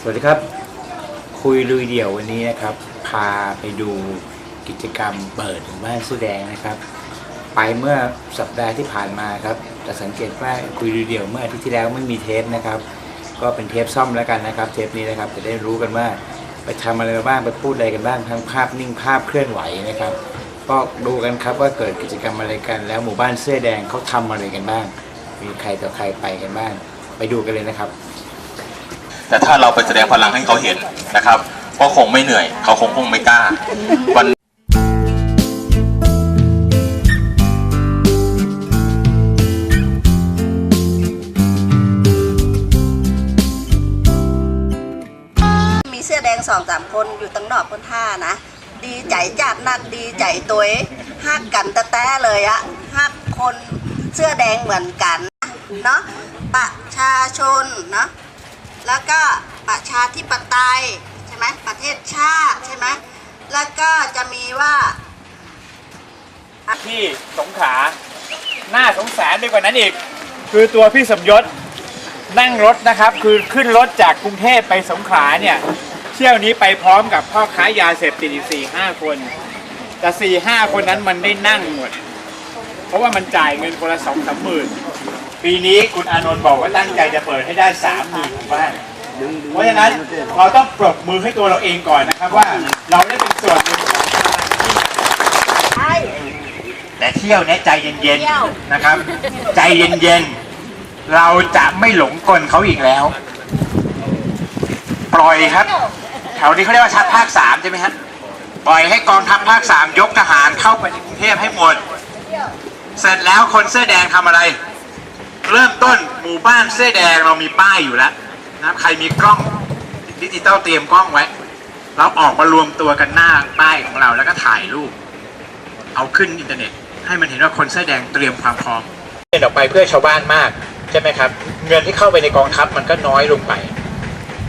สวัสดีครับ คุยลุยเดี่ยววันนี้นะครับ พาไปดูกิจกรรมเปิดหมู่บ้านเสื้อแดงนะครับ ไปเมื่อสัปดาห์ที่ผ่านมาครับจะสังเกตว่าคุยลุยเดี่ยวเมื่ออาทิตย์ที่แล้วไม่มีเทปนะครับ ก็เป็นเทปซ่อมแล้วกันนะครับ เทปนี้นะครับจะได้รู้กันว่าไปทำอะไรมาบ้างไปพูดอะไรกันบ้างทั้งภาพนิ่งภาพเคลื่อนไหวนะครับ ก็ดูกันครับว่าเกิดกิจกรรมอะไรกัน แล้วหมู่บ้านเสื้อแดงเขาทำอะไรกันบ้าง มีใครต่อใครไปกันบ้าง ไปดูกันเลยนะครับ แต่ถ้าเราไปแสดงพลังให้เขาเห็นนะครับก็คงไม่เหนื่อย เขาคงคงไม่กล้าวันมีเสื้อแดงสองสามคนอยู่ตั้งนอกบนท่านะ ดีใจจัดนักดีใจตัวเองฮักกันแต่แต่เลยอะฮักคนเสื้อแดงเหมือนกันเนาะประชาชนเนาะ แล้วก็ประชาธิปไตยใช่ไหมประเทศชาติใช่ไหมแล้วก็จะมีว่า ที่สงขลาน่าสงสารไปกว่านั้นอีก คือตัวพี่สมยศนั่งรถนะครับ คือขึ้นรถจากกรุงเทพไปสงขลาเนี่ยเที่ยวนี้ไปพร้อมกับพ่อค้ายาเสพติดอีกสี่ห้าคน แต่สี่ห้าคนนั้นมันได้นั่งหมด เพราะว่ามันจ่ายเงินคนละสองสามหมื่น ปีนี้คุณอานนท์บอกว่าตั้งใจจะเปิดให้ได้สามหมื่นบ้านเพราะฉะนั้นเราต้องปรบมือให้ตัวเราเองก่อนนะครับว่าเราได้เป็นส่วนหนึ่งของพลังที่แต่เที่ยวเนี้ยใจเย็นเที่ยวๆนะครับ ใจเย็นๆเราจะไม่หลงกลเขาอีกแล้ว ปล่อยครับแถวนี้เขาเรียกว่าชัดภาคสามใช่ไหมฮะปล่อยให้กองทัพภาคสามยกทหารเข้าไปในกรุงเทพให้หมด เสร็จแล้วคนเสื้อแดงทำอะไร เริ่มต้นหมู่บ้านเสื้อแดงเรามีป้ายอยู่แล้วนะครับใครมีกล้องดิจิตอลเตรียมกล้องไว้ เราออกมารวมตัวกันหน้าป้ายของเราแล้วก็ถ่ายรูป เอาขึ้นอินเทอร์เน็ต ให้มันเห็นว่าคนเสื้อแดงเตรียมความพร้อมเดินออกไปเพื่อชาวบ้านมากใช่ไหมครับ เงินที่เข้าไปในกองทัพมันก็น้อยลงไป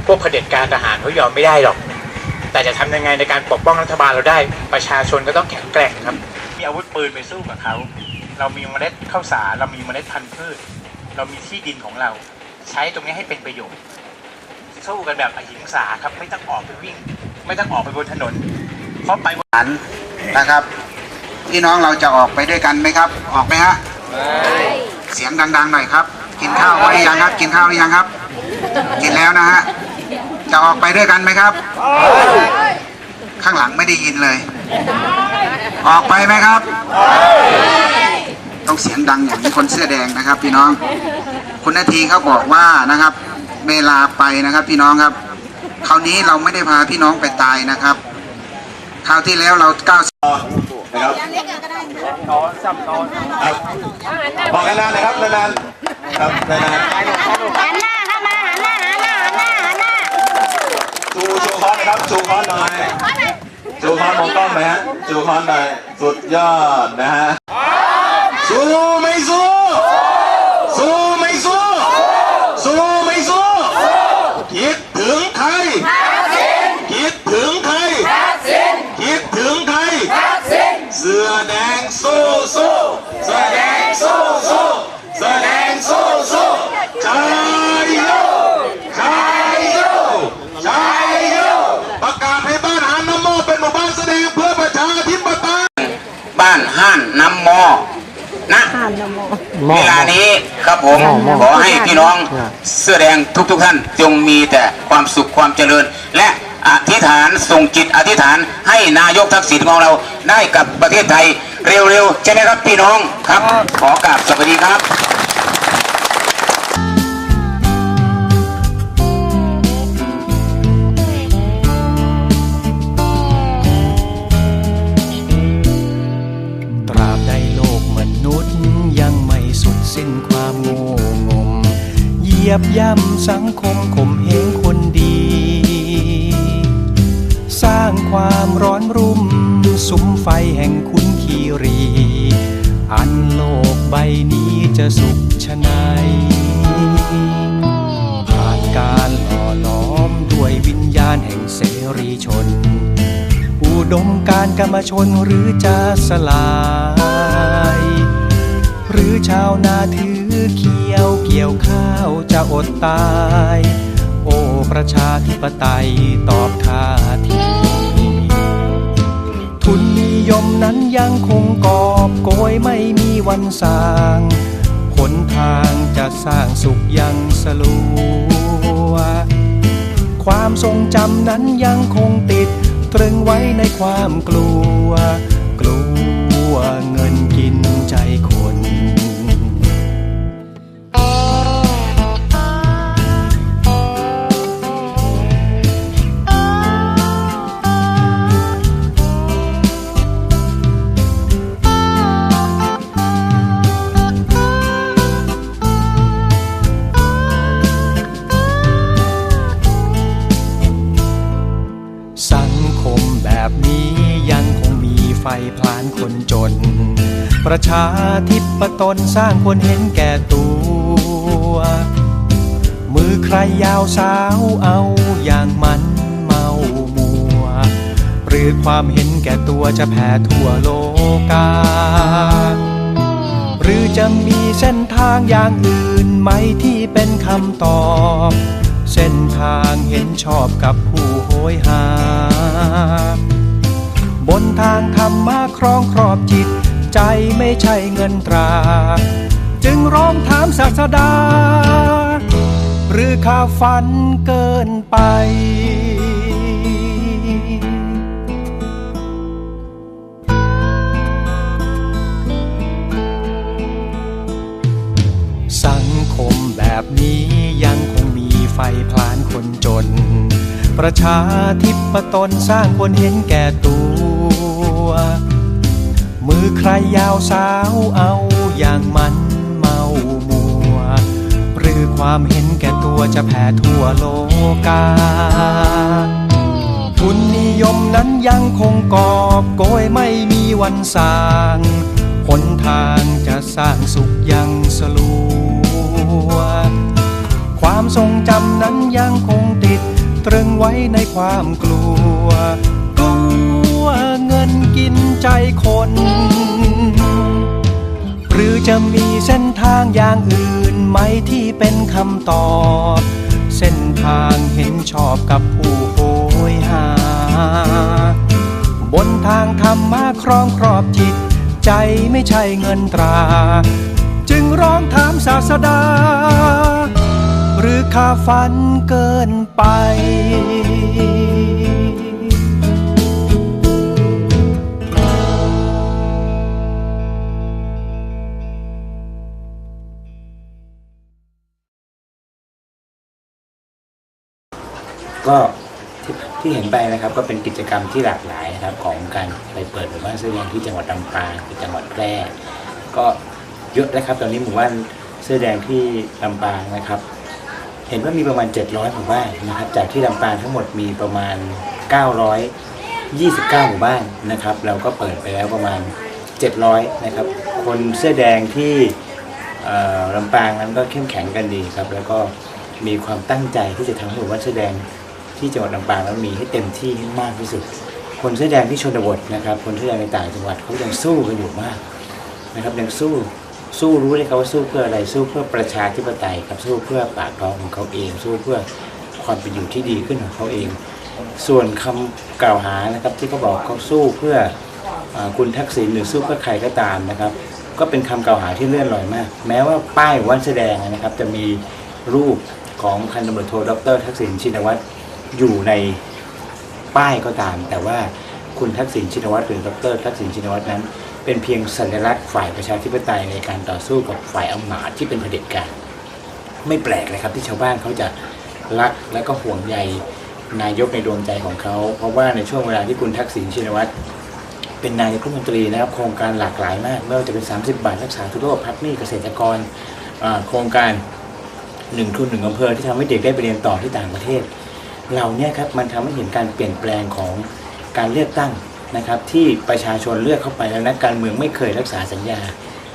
พวกเผด็จการทหารเขายอมไม่ได้หรอก แต่จะทำยังไงในการปกป้องรัฐบาลเราได้ ประชาชนก็ต้องแข็งแกร่งครับ มีอาวุธปืนไปสู้กับเขา เรามีเมล็ดข้าวสารเรามีเมล็ดพันธุ์พืช เรามีที่ดินของเรา ใช้ตรงนี้ให้เป็นประโยชน์สู้กันแบบอหิงสาครับไม่ต้องออกไปวิ่ง ไม่ต้องออกไปบนถนน เพราะไปอันนะครับพี่น้องเราจะออกไปด้วยกันไหมครับ ออกไหมฮะเสียงดังๆหน่อยครับ กินข้าวไว้ยังครับ กินข้าวหรือยังครับ กินแล้วนะฮะจะออกไปด้วยกันไหมครับ ข้างหลังไม่ได้ยินเลย ออกไปไหมครับ ต้องเสียงดังอย่างนี้คนเสื้อแดงนะครับ พี่น้อง คุณนาทีเขาบอกว่านะครับ เวลาไปนะครับ พี่น้องครับ คราวนี้เราไม่ได้พาพี่น้องไปตายนะครับ คราวที่แล้วเราก้าวนะครับบอกนานๆนะครับนานๆครับนานๆหันหน้าเข้ามาหันหน้าหันหน้าหันหน้าหันหน้าชูชูคอนนะครับชูคอนหน่อยชูคอนมองกล้องหน่อยฮะชูคอนหน่อยสุดยอดนะฮะ สู้ไม่สู้สู้ไม่สู้สู้ไม่สู้คิดถึงใครคิดถึงใครคิดถึงใครเสื้อแดงสู้สู้เสื้อแดงสู้สู้เสื้อแดงสู้สู้ชายโยชายโยชายโยประกาศให้บ้านหานน้ำโมเป็นหมู่บ้านแสดงเพื่อประชาธิปไตย บ้านห้านน้ำมอนะ เวลานี้ครับผมขอให้พี่น้องเสื้อแดงทุกๆท่านจงมีแต่ความสุขความเจริญ และอธิษฐานส่งจิตอธิษฐานให้นายกทักษิณของเราได้กับประเทศไทยเร็วๆใช่ไหมครับพี่น้องครับ ขอกราบสวัสดีครับ ยียบย่ำสังคมข่มเหงคนดี สร้างความร้อนรุ่ม สุมไฟแห่งคุณคีรี อันโลกใบนี้จะสุขชนายผ่านการหล่อหลอมด้วยวิญญาณแห่งเสรีชน อุดมการกรรมชนหรือจะสลาย หรือชาวนาถือเขียว เกี่ยวข้าวจะอดตาย โอ้ประชาธิปไตยตอบท่าทีทุนนิยมนั้นยังคงกอบโกยไม่มีวันสาง หนทางจะสร้างสุขยังสลัว ความทรงจำนั้นยังคงติด ตรึงไว้ในความกลัว กลัวเงินกินใจคน คนจน ประชาธิปตนสร้างคนเห็นแก่ตัว มือใครยาวสาวเอาอย่างมันเมามัว หรือความเห็นแก่ตัวจะแผ่ทั่วโลกา หรือจะมีเส้นทางอย่างอื่นไหมที่เป็นคำตอบเส้นทางเห็นชอบกับผู้โหยหา บนทางธรรมาครองครอบจิต ใจไม่ใช่เงินตรา จึงร้องถามศาสดา หรือข้าฝันเกินไปสังคมแบบนี้ยังคงมีไฟพลานคนจน ประชาธิปตนสร้างคนเห็นแก่ตัว มือใครยาวสาวเอาอย่างมันเมามัว หรือความเห็นแก่ตัวจะแผ่ทั่วโลกา ทุนนิยมนั้นยังคงกอบโกยไม่มีวันสางหนทางจะสร้างสุขยังสลัว ความทรงจำนั้นยังคงติด ตรึงไว้ในความกลัว กินใจคน หรือจะมีเส้นทางอย่างอื่นไหมที่เป็นคำตอบ เส้นทางเห็นชอบกับผู้โหยหา บนทางธรรมาครองครอบจิต ใจไม่ใช่เงินตรา จึงร้องถามศาสดา หรือข้าฝันเกินไป ก็ที่ที่เห็นไปนะครับก็เป็นกิจกรรมที่หลากหลายนะครับของการไปเปิดหมู่บ้านเสื้อแดงที่จังหวัดลำปางที่จังหวัดแพร่ก็เยอะนะครับตอนนี้หมู่บ้านเสื้อแดงที่ลำปางนะครับ เห็นว่ามีประมาณ 700 หมู่บ้านนะครับ จากที่ลำปางทั้งหมดมีประมาณ 929 หมู่บ้านนะครับ เราก็เปิดไปแล้วประมาณ 700 นะครับ คนเสื้อแดงที่ลำปางนั้นก็เข้มแข็งกันดีครับ แล้วก็มีความตั้งใจที่จะทำให้หมู่บ้านเสื้อแดง ที่จังหวัดลำปางแล้วมีให้เต็มที่ให้มากที่สุด คนเสื้อแดงที่ชนบทนะครับ คนเสื้อแดงในต่างจังหวัดเขายังสู้กันอยู่มากนะครับยังสู้สู้รู้เลยครับว่าสู้เพื่ออะไรสู้เพื่อประชาธิปไตยครับสู้เพื่อปากท้องของเขาเอง สู้เพื่อความเป็นอยู่ที่ดีขึ้นของเขาเอง ส่วนคำกล่าวหานะครับที่เขาบอกเขาสู้เพื่ออคุณทักษิณหรือสู้เพื่อใครก็ตามนะครับ ก็เป็นคำกล่าวหาที่เลื่อนลอยมาก แม้ว่าป้ายวันแสดงนะครับ จะมีรูปของพันตำรวจโทดรทักษิณชินวัตร อยู่ในป้ายก็ตาม แต่ว่าคุณทักษิณชินวัตรหรือดรทักษิณชินวัตรนั้น เป็นเพียงสัญลักษณ์ฝ่ายประชาธิปไตยในการต่อสู้กับฝ่ายอำนาจที่เป็นเผด็จการ ไม่แปลกเลยครับที่ชาวบ้านเขาจะรักและก็ห่วงใยนายกในดวงใจของเขา เพราะว่าในช่วงเวลาที่คุณทักษิณชินวัตรเป็นนายกรัฐมนตรีนะครับ โครงการหลากหลายมากไม่ว่าจะเป็น 30 บาทรักษาทุกโรคพักหนี้เกษตรกรโครงการหนึ่งทุนหนึ่งอำเภอที่ทำให้เด็กได้ไปเรียนต่อที่ต่างประเทศ เหล่าเนี้ครับมันทำให้เห็นการเปลี่ยนแปลงของการเลือกตั้งนะครับ ที่ประชาชนเลือกเข้าไปแล้วนักการเมืองไม่เคยรักษาสัญญา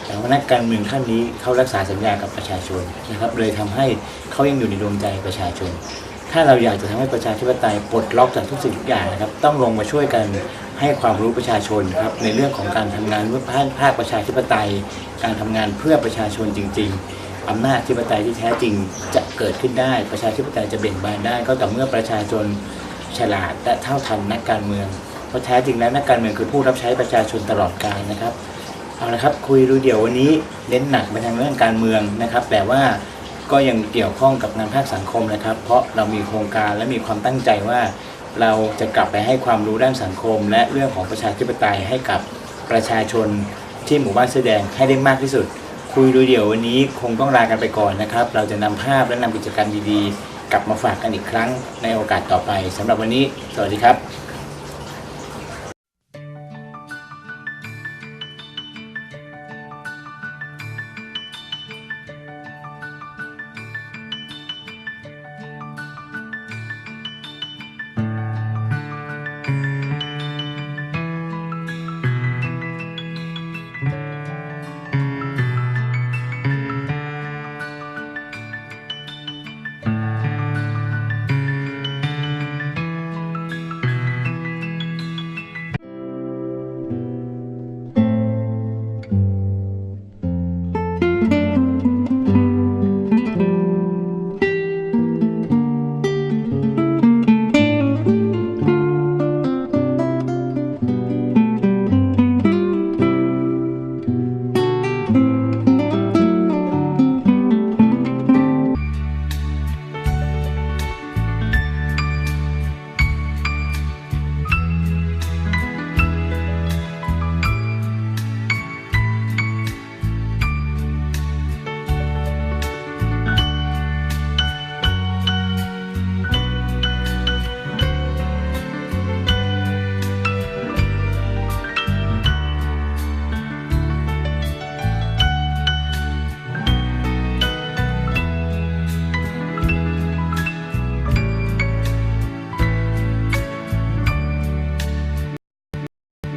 แต่ว่านักการเมืองท่านนี้เขารักษาสัญญากับประชาชนนะครับ เลยทำให้เขายังอยู่ในดวงใจประชาชน ถ้าเราอยากจะทำให้ประชาธิปไตยปลดล็อกจากทุกสิ่งทุกอย่างนะครับ ต้องลงมาช่วยกันให้ความรู้ประชาชนครับในเรื่องของการทำงานเพื่อภาคประชาธิปไตย การทำงานเพื่อประชาชนจริง ๆ อำนาจธิปไตยที่แท้จริงจะเกิดขึ้นได้ ประชาธิปไตยจะเบ่งบานได้ ก็ต่อเมื่อประชาชนฉลาดและเท่าทันนักการเมือง เพราะแท้จริงแล้วนักการเมืองคือผู้รับใช้ประชาชนตลอดกาลนะครับ เอาละครับคุยดูเดี๋ยววันนี้เน้นหนักไปทางเรื่องการเมืองนะครับ แต่ว่าก็ยังเกี่ยวข้องกับงานภาคสังคมนะครับ เพราะเรามีโครงการและมีความตั้งใจว่า เราจะกลับไปให้ความรู้ด้านสังคม และเรื่องของประชาธิปไตยให้กับประชาชนที่หมู่บ้านเสื้อแดงให้ได้มากที่สุด คุยดูเดี่ยววันนี้คงต้องลากันไปก่อนนะครับ เราจะนำภาพและนำกิจกรรมดีๆ กลับมาฝากกันอีกครั้งในโอกาสต่อไปสำหรับวันนี้ สวัสดีครับ